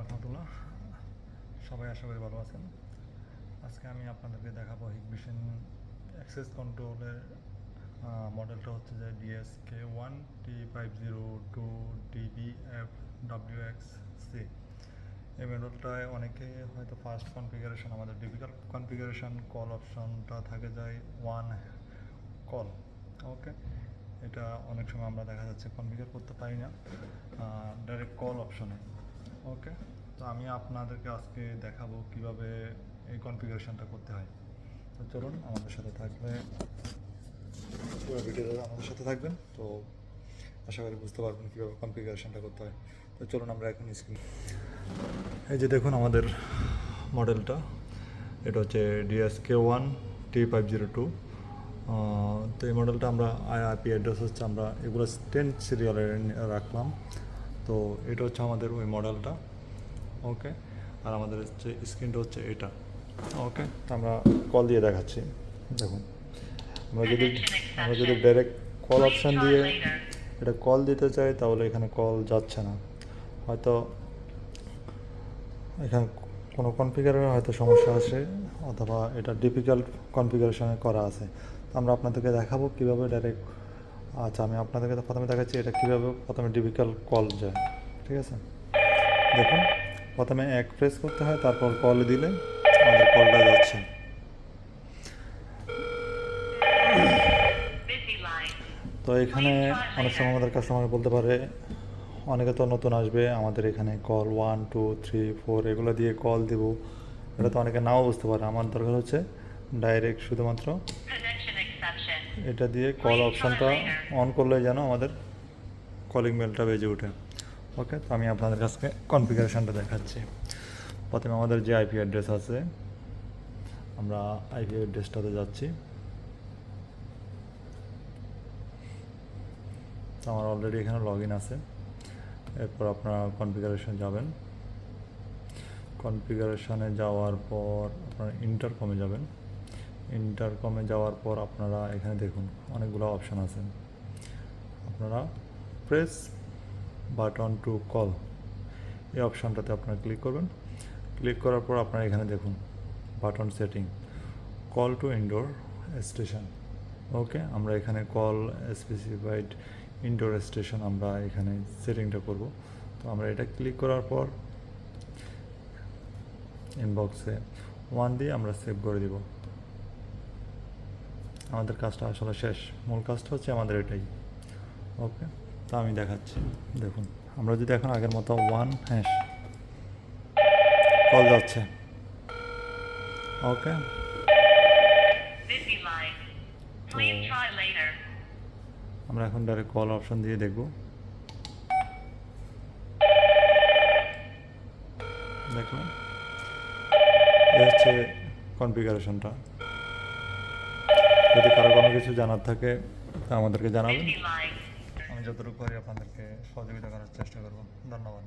রহমতুল্লাহ সবাই আশা করি ভালো আছেন। আজকে আমি আপনাদেরকে দেখাবো হিগবিশন অ্যাক্সেস কন্ট্রোলের মডেলটা হচ্ছে যে DSK one T five zero two DB F W X C এই মডেলটায় অনেকে হয়তো ফার্স্ট কনফিগারেশন আমাদের ডিফিকাল্ট কনফিগারেশন কল অপশনটা থাকে যায় ওয়ান কল ওকে এটা অনেক সময় আমরা দেখা যাচ্ছে কনফিগার করতে পারি না ডাইরেক্ট কল অপশনে ওকে তো আমি আপনাদেরকে আজকে দেখাবো কীভাবে এই কনফিগারেশনটা করতে হয়। তো চলুন, আমাদের সাথে থাকবে পুরো ভিডিওটা আমাদের সাথে থাকবেন। তো আশা করি বুঝতে পারবেন কীভাবে কনফিগারেশনটা করতে হয়। তো চলুন, আমরা এখন স্ক্রিন এই যে দেখুন আমাদের মডেলটা এটা হচ্ছে DSK one T five zero two তো এই মডেলটা আমরা আইআরপি অ্যাড্রেস হচ্ছে আমরা এগুলো টেন সিরিয়ালে রাখলাম। তো এটা হচ্ছে আমাদের ওই মডেলটা ওকে আর আমাদের হচ্ছে স্ক্রিনটা হচ্ছে এটা ওকে আমরা কল দিয়ে দেখাচ্ছি, দেখুন। আমরা যদি আমরা যদি ডাইরেক্ট কল অপশান দিয়ে এটা কল দিতে চাই, তাহলে এখানে কল যাচ্ছে না। হয়তো এখানে কোনো কনফিগারে হয়তো সমস্যা আছে, অথবা এটা ডিফিকাল্ট কনফিগারেশনে করা আছে। আমরা আপনাদেরকে দেখাবো কীভাবে ডাইরেক্ট আচ্ছা আমি আপনাদেরকে তো প্রথমে দেখাচ্ছি এটা কীভাবে প্রথমে ডিফিকাল্ট কল যায়। ঠিক আছে? দেখুন, প্রথমে এক প্রেস করতে হয়, তারপর কল দিলে আমাদের কলটা যাচ্ছে। তো এখানে অনেক সময় আমাদের কাস্টমার বলতে পারে, অনেকে তো নতুন আসবে, আমাদের এখানে call one two three four এগুলো দিয়ে কল দেবো। এটা তো অনেকে নাও বুঝতে পারে। আমার দরকার হচ্ছে ডাইরেক্ট শুধুমাত্র. এটা দিয়ে কল অপশানটা অন করলে যেন আমাদের কলিং বেলটা বেজে ওঠে। ওকে তো আমি আপনাদের কাছে কনফিগারেশনটা দেখাচ্ছি। প্রথমে আমাদের যে আইপি অ্যাড্রেস আছে, আমরা আইপি অ্যাড্রেসটাতে যাচ্ছি। তো আমার অলরেডি এখানে লগ ইন আছে। এরপর আপনারা কনফিগারেশন যাবেন। কনফিগারেশনে যাওয়ার পর আপনারা ইন্টারকমে যাবেন। ইন্টারকমে যাওয়ার পর আপনারা এখানে দেখুন, অনেকগুলো অপশান আছে। আপনারা প্রেস বাটন টু কল এই অপশানটাতে আপনারা ক্লিক করবেন। ক্লিক করার পর আপনারা এখানে দেখুন button setting call to indoor station okay, আমরা এখানে কল স্পেসিফাইড ইনডোর স্টেশন আমরা এখানে সেটিংটা করব। তো আমরা এটা ক্লিক করার পর ইনবক্সে ওয়ান দিয়ে আমরা সেভ করে দিব। আমাদের কাজটা আসলে শেষ। মূল কাজটা হচ্ছে আমাদের এটাই। ওকে? তা আমি দেখাচ্ছি। দেখুন আমরা যদি এখন আগের মতো ওয়ান হ্যাঁ কল যাচ্ছে। ওকে. আমরা এখন ডাইরেক্ট কল অপশন দিয়ে দেখব। এই হচ্ছে কনফিগারেশনটা যদি কারও কোনো কিছু জানার থাকে তা আমাদেরকে জানাবেন। আমি যতটুকু পারি আপনাদেরকে সহযোগিতা করার চেষ্টা করব। ধন্যবাদ।